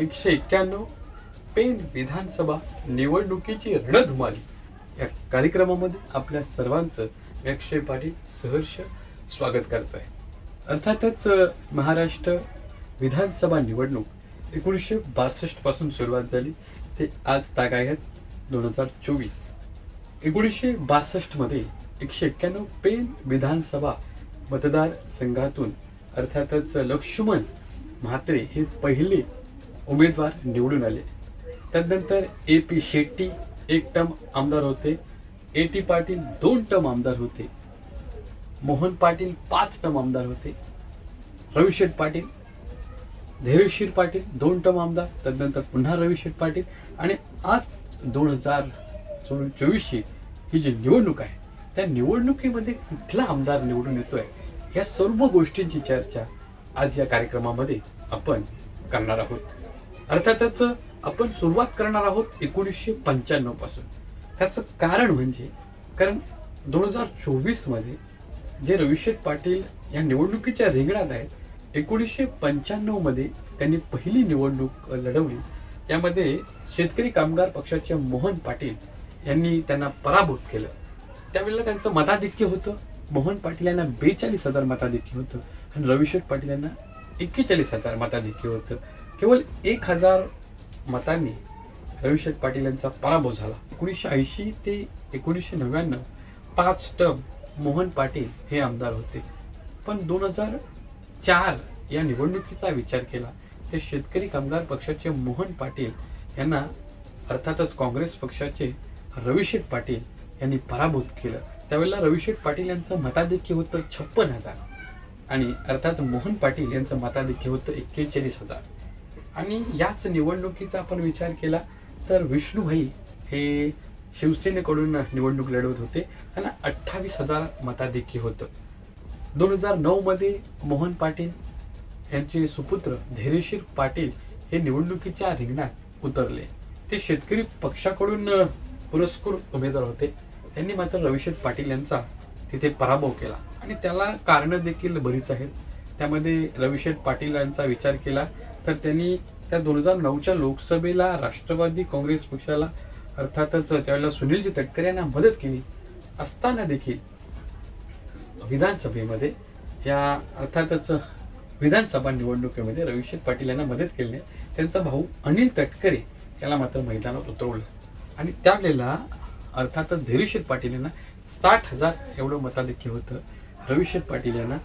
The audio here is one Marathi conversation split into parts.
एकशे एक्क्याण्णव पेन विधानसभा निवडणुकीची रणधुमाली. या कार्यक्रमामध्ये आपल्या सर्वांचं मी अक्षय पाटील सहर्ष स्वागत करतोय. अर्थातच महाराष्ट्र विधानसभा निवडणूक एकोणीसशे बासष्टपासून सुरुवात झाली. ते आज तागायत दोन हजार चोवीस. एकोणीसशे बासष्टमध्ये एकशे एक्क्याण्णव पेन विधानसभा मतदारसंघातून अर्थातच लक्ष्मण म्हात्रे हे पहिले उमेदवार निवडून आले. त्यानंतर ए पी शेट्टी एक टर्म आमदार होते. ए टी पाटील दोन टर्म आमदार होते. मोहन पाटील पाच टर्म आमदार होते. रविशेठ पाटील धैर्यशीर पाटील दोन टर्म आमदार. त्यानंतर पुन्हा रविशेठ पाटील आणि आज दोन हजार चोवीसची ही जी निवडणूक आहे त्या निवडणुकीमध्ये कुठला आमदार निवडून येतोय या सर्व गोष्टींची चर्चा आज या कार्यक्रमामध्ये आपण करणार आहोत. अर्थातच आपण सुरुवात करणार आहोत एकोणीसशे पंच्याण्णवपासून. त्याचं कारण म्हणजे कारण दोन हजार चोवीसमध्ये जे रविशेठ पाटील या निवडणुकीच्या रिंगणात आहेत एकोणीसशे पंच्याण्णवमध्ये त्यांनी पहिली निवडणूक लढवली. त्यामध्ये शेतकरी कामगार पक्षाचे मोहन पाटील यांनी त्यांना पराभूत केलं. त्यावेळेला त्यांचं मताधिक्य होतं. मोहन पाटील यांना बेचाळीस हजार मताधिक्य होतं आणि रविशेठ पाटील यांना एक्केचाळीस हजार मताधिक्य होतं. केवळ एक हजार मतांनी रविशेठ पाटील यांचा पराभव झाला. एकोणीसशे ऐंशी ते एकोणीसशे नव्याण्णव पाच टर्म मोहन पाटील हे आमदार होते. पण दोन हजार चार या निवडणुकीचा विचार केला ते शेतकरी कामगार पक्षाचे मोहन पाटील यांना अर्थातच काँग्रेस पक्षाचे रविशेठ पाटील यांनी पराभूत केलं. त्यावेळेला रविशेठ पाटील यांचं मताधिक्य होतं छप्पन हजार आणि अर्थात मोहन पाटील यांचं मताधिक्य होतं एक्केचाळीस हजार. आणि याच निवडणुकीचा आपण विचार केला तर विष्णुभाई हे शिवसेनेकडून निवडणूक लढवत होते त्यांना अठ्ठावीस हजार मताधिक्य होतं. दोन हजार नऊ मध्ये मोहन पाटील यांचे सुपुत्र धैर्यशीर पाटील हे निवडणुकीच्या रिंगणात उतरले. ते शेतकरी पक्षाकडून पुरस्कृत उमेदवार होते. त्यांनी मात्र रविशेठ पाटील यांचा तिथे पराभव केला. आणि त्याला कारणं देखील बरीच आहेत. त्यामध्ये रविशेठ पाटील यांचा विचार केला तर त्यांनी त्या दोन हजार नऊच्या लोकसभेला राष्ट्रवादी काँग्रेस पक्षाला अर्थातच त्यावेळेला सुनीलजी तटकरे यांना मदत केली असताना देखील विधानसभेमध्ये या अर्थातच विधानसभा निवडणुकीमध्ये रविशेठ पाटील यांना मदत केली. त्यांचा भाऊ अनिल तटकरे याला मात्र मैदानात उतरवलं. आणि त्यावेळेला अर्थातच धैर्यशील पाटील यांना साठ हजार एवढं मताधिक्य होतं. रविशेठ पाटील यांना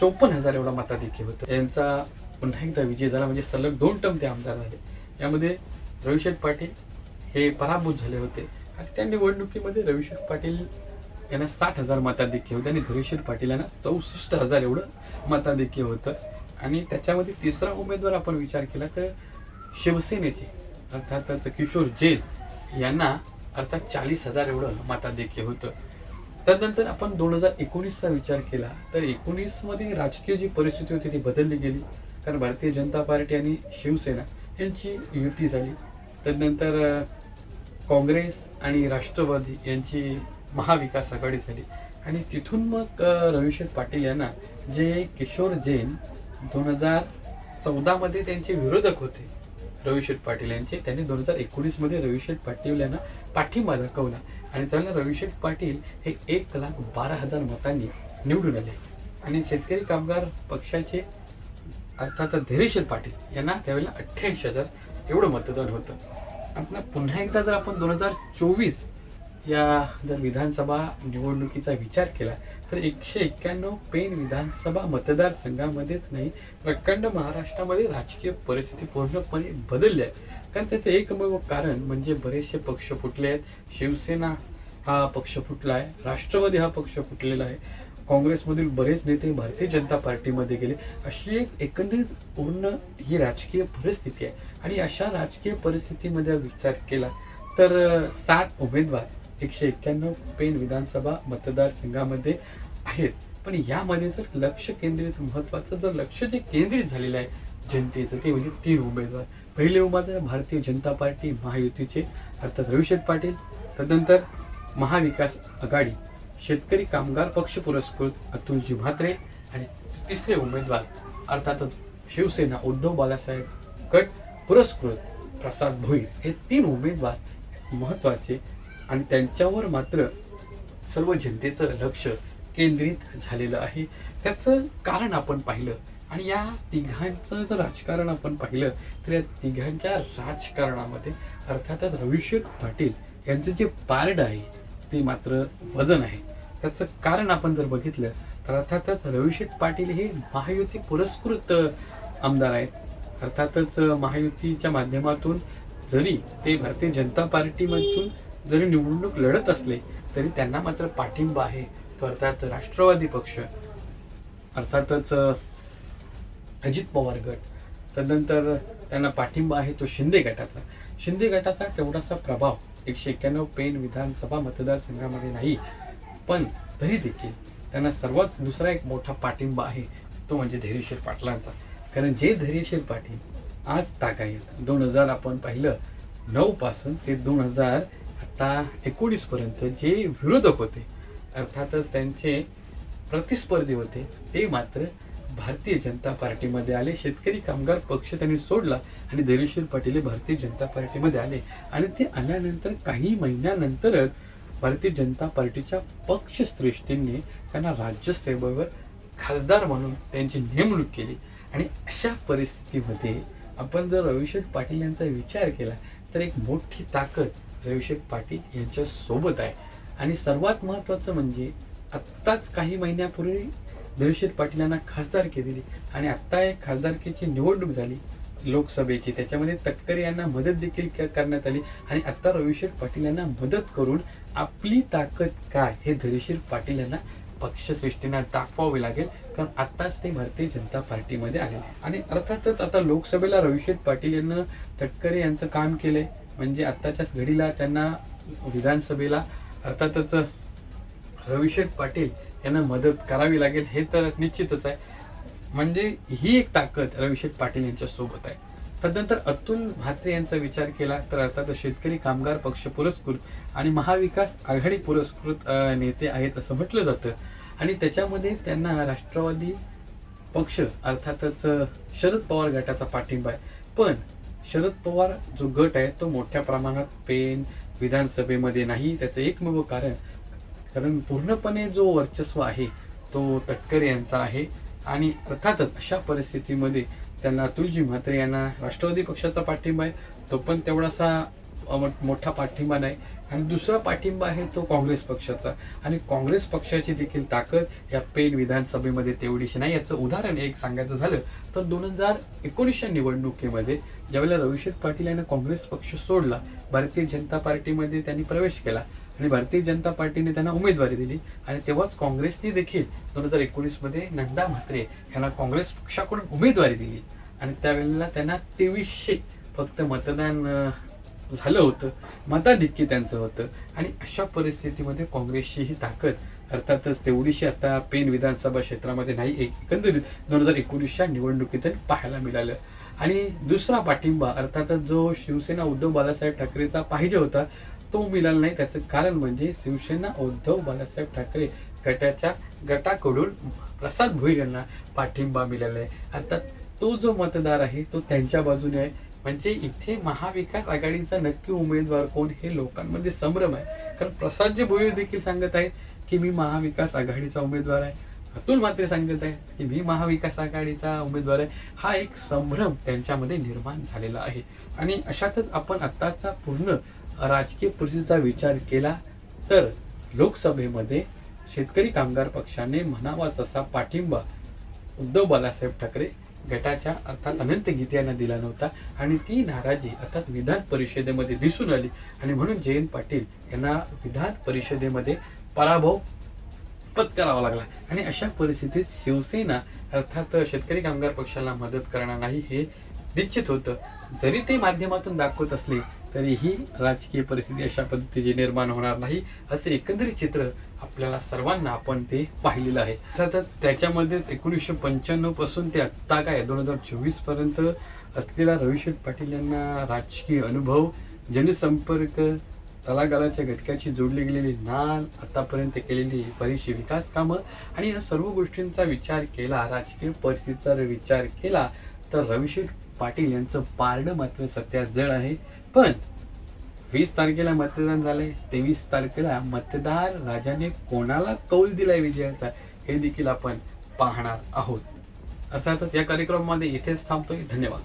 चोपन्न हजार एवढा मताधिक्य होतं. यांचा पुन्हा एकदा विजय झाला म्हणजे सलग दोन टर्म ते आमदार झाले. यामध्ये रविशेठ पाटील हे पराभूत झाले होते. आणि त्या निवडणुकीमध्ये रविशेठ पाटील यांना साठ हजार मताधिक्य होतं आणि धैर्यशील पाटील यांना चौसष्ट हजार एवढं मताधिक्य होतं. आणि त्याच्यामध्ये तिसरा उमेदवार आपण विचार केला तर शिवसेनेचे अर्थातच किशोर जेल यांना अर्थात चाळीस हजार एवढं मताधिक्य होतं. त्यानंतर आपण दोन हजार एकोणीसचा विचार केला तर एकोणीसमध्ये राजकीय जी परिस्थिती होती ती बदलली गेली. कारण भारतीय जनता पार्टी आणि शिवसेना यांची युती झाली. त्यानंतर काँग्रेस आणि राष्ट्रवादी यांची महाविकास आघाडी झाली. आणि तिथून मग अं, रविशेठ पाटील यांना जे किशोर जैन दोन हजार चौदामध्ये त्यांचे विरोधक होते रविशेठ पाटील यांचे त्यांनी दोन हजार एकोणीसमध्ये रविशेठ पाटील यांना पाठिंबा दाखवला. आणि त्याला रविशेठ पाटील हे एक लाख बारा हजार मतांनी निवडून आले. आणि शेतकरी कामगार पक्षाचे अर्थात धैर्यशील पाटील यांना त्यावेळेला अठ्ठ्याऐंशी हजार एवढं मतदान होतं. आपण पुन्हा एकदा जर आपण दोन हजार चोवीस या जर विधानसभा निवडणुकीचा विचार केला तर एकशे एक्क्याण्णव पेन विधानसभा मतदारसंघामध्येच नाही प्रखंड महाराष्ट्रामध्ये राजकीय परिस्थिती पूर्णपणे बदलली आहे. कारण त्याचं एकमेव कारण म्हणजे बरेचसे पक्ष फुटले आहेत. शिवसेना हा पक्ष फुटला आहे. राष्ट्रवादी हा पक्ष फुटलेला आहे. काँग्रेसमधील बरेच नेते भारतीय जनता पार्टीमध्ये गेले. अशी एक एकंदरीत पूर्ण ही राजकीय परिस्थिती आहे. आणि अशा राजकीय परिस्थितीमध्ये विचार केला तर सात उमेदवार एकशे एक्क्याण्णव पेन विधानसभा मतदारसंघामध्ये आहेत. पण यामध्ये जर लक्ष केंद्रित महत्वाचं जर लक्ष जे केंद्रित झालेलं आहे जनतेचं ते म्हणजे तीन उमेदवार. पहिले उमेदवार भारतीय जनता पार्टी महायुतीचे अर्थात रविशेठ पाटील तदनंतर महाविकास आघाडी. शेतकरी कामगार पक्ष पुरस्कृत अतुलजी म्हात्रे आणि तिसरे उमेदवार अर्थातच शिवसेना उद्धव बालासाहेब गट पुरस्कृत प्रसाद भोईर हे तीन उमेदवार महत्त्वाचे आणि त्यांच्यावर मात्र सर्व जनतेचं लक्ष केंद्रित झालेलं आहे. त्याचं कारण आपण पाहिलं आणि या तिघांचं जर राजकारण आपण पाहिलं तर या तिघांच्या राजकारणामध्ये अर्थातच रविशेख पाटील यांचं जे पारड आहे ते मात्र वजन आहे. त्याचं कारण आपण जर बघितलं तर अर्थातच रविशेठ पाटील हे महायुती पुरस्कृत आमदार आहेत. अर्थातच महायुतीच्या माध्यमातून जरी ते भारतीय जनता पार्टीमधून जरी निवडणूक लढत असले तरी त्यांना मात्र पाठिंबा आहे. तो अर्थात राष्ट्रवादी पक्ष. अर्थातच अजित पवार गट. तदनंतर त्यांना पाठिंबा आहे तो शिंदे गटाचा. शिंदे गटाचा तेवढासा प्रभाव एकशे एक्क्याण्णव पेन विधानसभा मतदारसंघामध्ये नाही पण तरी देखील त्यांना सर्वात दुसरा एक मोठा पाठिंबा आहे तो म्हणजे धैर्यशील पाटलांचा. कारण जे धैर्यशील पाटील आज तागायत दोन हजार आपण पाहिलं नऊपासून ते दोन हजार आता एकोणीसपर्यंत जे विरोधक होते अर्थातच त्यांचे प्रतिस्पर्धी होते ते मात्र भारतीय जनता पार्टीमध्ये आले. शेतकरी कामगार पक्ष त्यांनी सोडला आणि धैर्यशील पाटील हे भारतीय जनता पार्टीमध्ये आले. आणि ते आल्यानंतर काही महिन्यानंतरच भारतीय जनता पार्टीच्या पक्षश्रेष्ठींनी त्यांना राज्यसेवेवर खासदार म्हणून त्यांची नेमणूक केली. आणि अशा परिस्थितीमध्ये आपण जर रविशेठ पाटील यांचा विचार केला तर एक मोठी ताकद रविशेठ पाटील यांच्यासोबत आहे. आणि सर्वात महत्त्वाचं म्हणजे आत्ताच काही महिन्यापूर्वी धैर्यशील पाटील यांना खासदारकी दिली आणि आत्ता एक खासदारकीची निवडणूक झाली. लोकसभेची. त्याच्यामध्ये तटकरे यांना मदत देखील करण्यात आली आणि आत्ता रविशेठ पाटील यांना मदत करून आपली ताकद काय हे धैर्यशील पाटील यांना पक्षश्रेष्ठींना दाखवावे लागेल. कारण आत्ताच ते भारतीय जनता पार्टीमध्ये आले आणि अर्थातच आता लोकसभेला रविशेठ पाटील यांना तटकरे यांचं काम केलंय. म्हणजे आत्ताच्याच घडीला त्यांना विधानसभेला अर्थातच रविशेठ पाटील यांना मदत करावी लागेल हे तर निश्चितच आहे. म्हणजे ही एक ताकद रविशेठ पाटील यांच्या सोबत आहे. तदनंतर अतुल म्हात्रे यांचा विचार केला तर अर्थात शेतकरी कामगार पक्ष पुरस्कृत आणि महाविकास आघाडी पुरस्कृत नेते आहेत असं म्हटलं जातं. आणि त्याच्यामध्ये त्यांना राष्ट्रवादी पक्ष अर्थातच शरद पवार गटाचा पाठिंबा आहे. पण शरद पवार जो गट आहे तो मोठ्या प्रमाणात पेन विधानसभेमध्ये नाही त्याचं एकमेव कारण कारण पूर्णपणे जो वर्चस्व आहे तो तटकरे यांचा आहे. आणि अर्थातच अशा परिस्थितीमध्ये त्यांना अतुलजी म्हात्रे यांना राष्ट्रवादी पक्षाचा पाठिंबा आहे. तो पण तेवढासा मोठा पाठिंबा नाही. आणि दुसरा पाठिंबा आहे तो काँग्रेस पक्षाचा. आणि काँग्रेस पक्षाची देखील ताकद या पेन विधानसभेमध्ये तेवढीशी नाही. याचं उदाहरण एक सांगायचं झालं तर दोन हजार एकोणीसच्या निवडणुकीमध्ये ज्यावेळेला रविशेठ पाटील यांना काँग्रेस पक्ष सोडला भारतीय जनता पार्टीमध्ये त्यांनी प्रवेश केला. आणि भारतीय जनता पार्टीने त्यांना उमेदवारी दिली. आणि तेव्हाच काँग्रेसने देखील दोन हजार एकोणीसमध्ये नंदा म्हात्रे यांना काँग्रेस पक्षाकडून उमेदवारी दिली. आणि त्यावेळेला त्यांना तेवीसशे फक्त मतदान झालं होतं. मताधिक्य त्यांचं होतं. आणि अशा परिस्थितीमध्ये काँग्रेसची ही ताकद अर्थातच तेवढीशी आता पेन विधानसभा क्षेत्रामध्ये नाही एक एकंदरीत दोन हजार एकोणीसच्या निवडणुकीत पाहायला मिळालं. आणि दुसरा पाठिंबा अर्थातच जो शिवसेना उद्धव बाळासाहेब ठाकरेचा पाहिजे होता तो मिळाला नाही. त्याचं कारण म्हणजे शिवसेना उद्धव बाळासाहेब ठाकरे गटाच्या गटाकडून प्रसाद भोईर यांना पाठिंबा मिळाला आहे आता तो जो मतदार आहे तो त्यांच्या बाजूने आहे. म्हणजे इथे महाविकास आघाडीचा नक्की उमेदवार कोण हे लोकांमध्ये संभ्रम आहे. कारण प्रसादजी भोईर देखील सांगत आहेत की मी महाविकास आघाडीचा उमेदवार आहे. अतुल मात्रे सांगत आहे की मी महाविकास आघाडीचा उमेदवार आहे. हा एक संभ्रम त्यांच्यामध्ये निर्माण झालेला आहे. आणि अशातच आपण आत्ताचा पूर्ण राजकीय परिस्थितीचा विचार केला तर लोकसभेमध्ये शेतकरी कामगार पक्षाने म्हणावा तसा पाठिंबा उद्धव बालासाहेब ठाकरे गटाच्या अर्थात अनंत गीते यांना दिला नव्हता. आणि ती नाराजी अर्थात विधान परिषदेमध्ये दिसून आली. आणि म्हणून जयंत पाटील यांना विधान परिषदेमध्ये पराभव पत्करावा लागला. आणि अशा परिस्थितीत शिवसेना अर्थात शेतकरी कामगार पक्षाला मदत करणार नाही हे निश्चित होतं. जरी ते माध्यमातून दाखवत असले तरीही राजकीय परिस्थिती अशा पद्धतीची निर्माण होणार नाही असे एकंदरीत चित्र आपल्याला सर्वांना आपण ते पाहिलेलं आहे. अर्थातच त्याच्यामध्येच एकोणीसशे पंच्याण्णवपासून ते आत्ता काय दोन हजार चोवीसपर्यंत असलेला रविशेठ पाटील यांना राजकीय अनुभव जनसंपर्क तलागालाच्या घटकाशी जोडली गेलेली नाल आतापर्यंत केलेली बरीचशी विकास कामं आणि या सर्व गोष्टींचा विचार केला राजकीय परिस्थितीचा जर विचार केला तर रविशेठ पाटील यांचं पारडं मात्र सध्या जड आहे. पण वीस तारखेला मतदान झालंय तेवीस तारखेला मतदार राजाने कोणाला कौल दिलाय विजयाचा हे देखील आपण पाहणार आहोत. अर्थातच या कार्यक्रमामध्ये इथेच थांबतोय. धन्यवाद.